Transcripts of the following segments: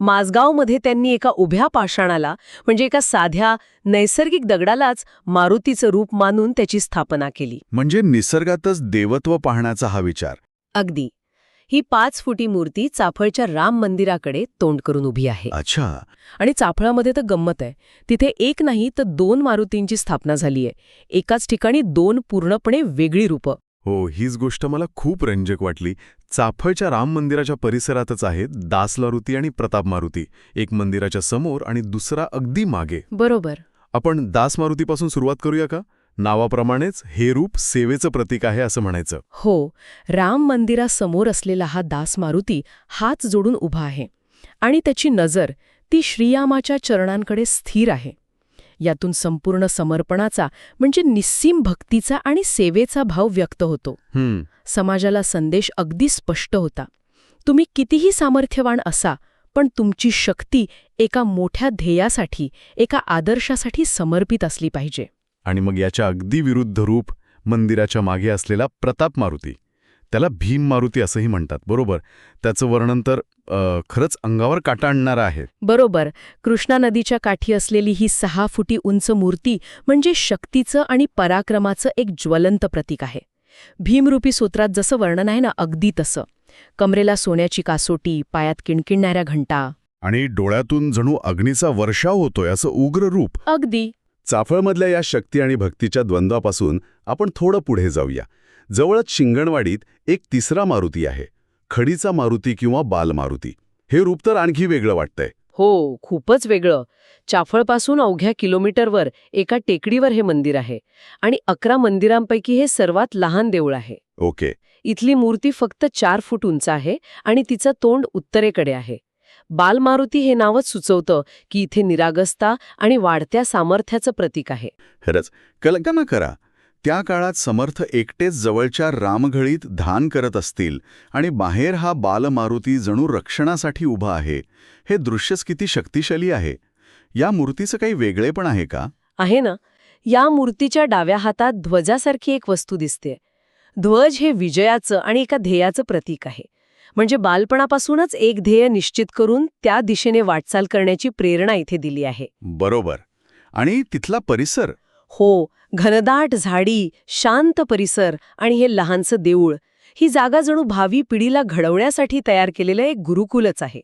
माझगावमध्ये त्यांनी एका उभ्या पाषाणाला म्हणजे एका साध्या नैसर्गिक दगडालाच मारुतीचं रूप मानून त्याची स्थापना केली. म्हणजे निसर्गातच देवत्व पाहण्याचा हा विचार. अगदी. ही पाच फुटी मूर्ती चाफळच्या राम मंदिराकडे तोंड करून उभी आहे. अच्छा. आणि चाफळामध्ये तर गंमत आहे. तिथे एक नाही तर दोन मारुतींची स्थापना झालीय. एकाच ठिकाणी दोन पूर्णपणे वेगळी रूपं. हो हीच गोष्ट मला खूप रंजक वाटली. चाफळच्या राम मंदिराच्या परिसरातच आहेत दास मारुती आणि प्रताप मारुती. एक मंदिराच्या समोर आणि दुसरा अगदी मागे. बरोबर. आपण दास मारुतीपासून सुरुवात करूया का? नावाप्रमाणेच हे रूप सेवेचं प्रतीक आहे असं म्हणायचं. हो राम मंदिरासमोर असलेला हा दास मारुती हात जोडून उभा आहे. आणि त्याची नजर ती श्रीयामाच्या चरणांकडे स्थिर आहे. यातून संपूर्ण समर्पणाचा म्हणजे निस्सीम भक्तीचा आणि सेवेचा भाव व्यक्त होतो. हम्म. समाजाला संदेश अगदी स्पष्ट होता. तुम्ही कितीही सामर्थ्यवान असा पण तुमची शक्ती एका मोठ्या ध्येयासाठी एका आदर्शासाठी समर्पित असली पाहिजे. आणि मग याच्या अगदी विरुद्ध रूप मंदिराच्या मागे असलेला प्रताप मारुती. त्याला भीम मारुती असंही म्हणतात बरोबर? त्याचं वर्णन तर खरंच अंगावर काटा आणणारं आहे. बरोबर. कृष्णा नदीच्या काठी असलेली ही सहा फुटी उंच मूर्ती म्हणजे शक्तीचं आणि पराक्रमाचं एक ज्वलंत प्रतीक आहे. भीमरूपी सूत्रात जसं वर्णन आहे ना अगदी तसं. कमरेला सोन्याची कासोटी पायात किणकिणणाऱ्या घंटा. आणि डोळ्यातून जणू अग्नीचा वर्षाव होतोय असं उग्र रूप. अगदी. चाफळमधल्या या शक्ती आणि भक्तीच्या द्वंद्वापासून आपण थोडं पुढे जाऊया. जवळच शिंगणवाडीत एक तिसरा मारुती आहे. खडीचा मारुती किंवा बालमारुती. हे रूप तर आणखी वेगळं वाटतंय. हो खूपच वेगळं. चाफळपासून अवघ्या किलोमीटरवर एका टेकडीवर हे मंदिर आहे आणि अकरा मंदिरांपैकी हे सर्वात लहान देऊळ आहे. ओके. इथली मूर्ती फक्त चार फूट उंच आहे आणि तिचं तोंड उत्तरेकडे आहे. बालमारुती हे नावच सुचवतं की इथे निरागसता आणि वाढत्या सामर्थ्याचं प्रतीक आहे. खरंच कल्पना करा त्या काळात समर्थ एकटेच जवळच्या रामघळीत धान करत असतील आणि बाहेर हा बालमारुती जणू रक्षणासाठी उभा आहे हे दृश्यच किती शक्तिशाली आहे. या मूर्तीचं काही वेगळेपण आहे का? आहे ना. या मूर्तीच्या डाव्या हातात ध्वजासारखी एक वस्तू दिसते. ध्वज हे विजयाचं आणि एका ध्येयाचं प्रतीक आहे. म्हणजे बालपणापासूनच एक ध्येय निश्चित करून त्या दिशेने वाटचाल करण्याची प्रेरणा इथे दिली आहे. बरोबर. आणि तिथला परिसर? हो घनदाट झाडी शांत परिसर आणि हे लहानसं देऊळ. ही जागा जणू भावी पिढीला घडवण्यासाठी तयार केलेलं एक गुरुकुलच आहे.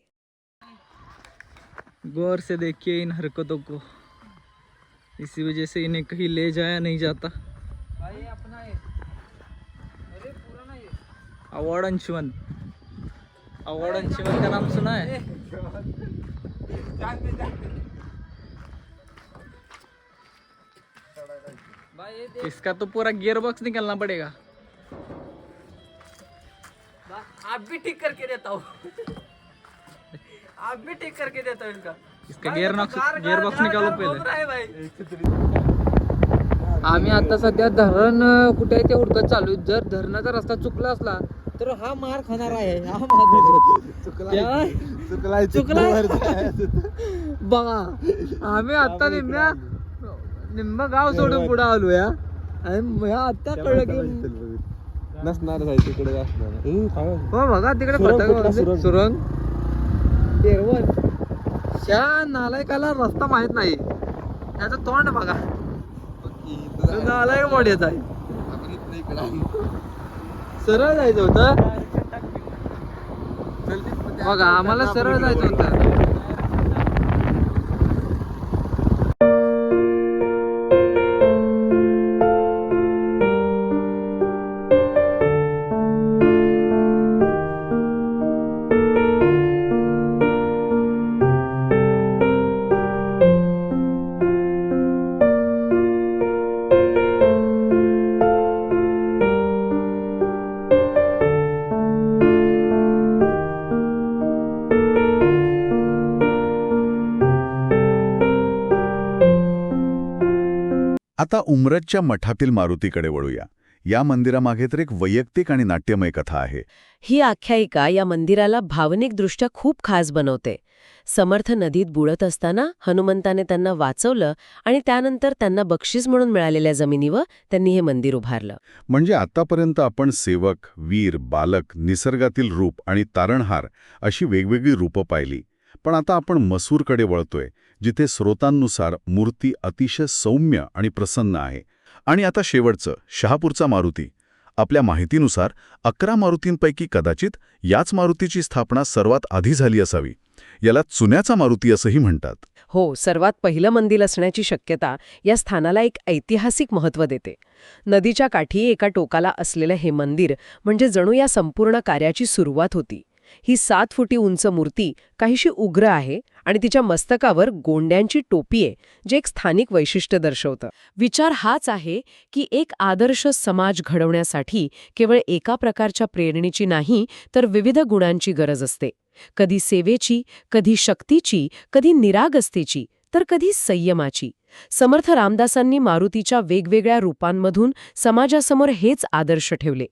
गौर से देखिए इन हरकतों को. इसी वजह से इन्हें कहीं ले जाया नहीं जाता. अवार्ड अंशुमन अवार्ड अंशुमन का नाम सुना है? इसका तो पूरा गियर बॉक्स निकलना पड़ेगा। आप भी ठीक करके देता हूँ। आप भी ठीक करके देता हूँ इनका इसका गियर बॉक्स गियर बॉक्स निकालो बोल पहले। रहा भाई। आम्ही आता सध्या धरण कुठे आहे ते हुडकत चालू. जर धरणाचा रस्ता चुकला असला तर हा मार खाणार आहे. हा मार चुकला बघा आम्ही आता निम्म्या निम्म गाव सोडून पुढे आलो या आणि आता कळलं की नसणार तिकडे असणार. हो बघा तिकडे वगैरे. सुरंग? तेरवण त्या नालायकाला रस्ता माहीत नाही. त्याचं तोंड बघा. नालायक मोठ्याचा आहे. सरळ जायचं होतं. बघा आम्हाला सरळ जायचं होतं. आता उमरतच्या मठातील मारुतीकडे वळूया. या मंदिरामागे तर एक वैयक्तिक आणि नाट्यमय कथा आहे. ही आख्यायिका या मंदिराला भावनिकदृष्ट्या खूप खास बनवते. समर्थ नदीत बुडत असताना हनुमंताने त्यांना वाचवलं आणि त्यानंतर त्यांना बक्षीस म्हणून मिळालेल्या जमिनीवर त्यांनी हे मंदिर उभारलं. म्हणजे आतापर्यंत आपण सेवक वीर बालक निसर्गातील रूप आणि तारणहार अशी वेगवेगळी रूपं पाहिली. पण आता आपण मसूरकडे वळतोय जिथे स्रोतांनुसार मूर्ती अतिशय सौम्य आणि प्रसन्न आहे. आणि आता शेवटचं शहापूरचा मारुती. आपल्या माहितीनुसार अकरा मारुतींपैकी कदाचित याच मारुतीची स्थापना सर्वात आधी झाली असावी. याला चुन्याचा मारुती असंही म्हणतात. हो सर्वात पहिलं मंदिर असण्याची शक्यता या स्थानाला एक ऐतिहासिक महत्त्व देते. नदीच्या काठी एका टोकाला असलेलं हे मंदिर म्हणजे जणू या संपूर्ण कार्याची सुरुवात होती. ही सात फुटी उंच मूर्ती काहीशी उग्र आहे आणि तिच्या मस्तकावर गोंड्यांची टोपी आहे जे एक स्थानिक वैशिष्ट्य दर्शवतं. विचार हाच आहे की एक आदर्श समाज घडवण्यासाठी केवळ एका प्रकारच्या प्रेरणेची नाही तर विविध गुणांची गरज असते. कधी सेवेची कधी शक्तीची कधी निरागस्तेची तर कधी संयमाची. समर्थ रामदासांनी मारुतीच्या वेगवेगळ्या रूपांमधून समाजासमोर हेच आदर्श ठेवले.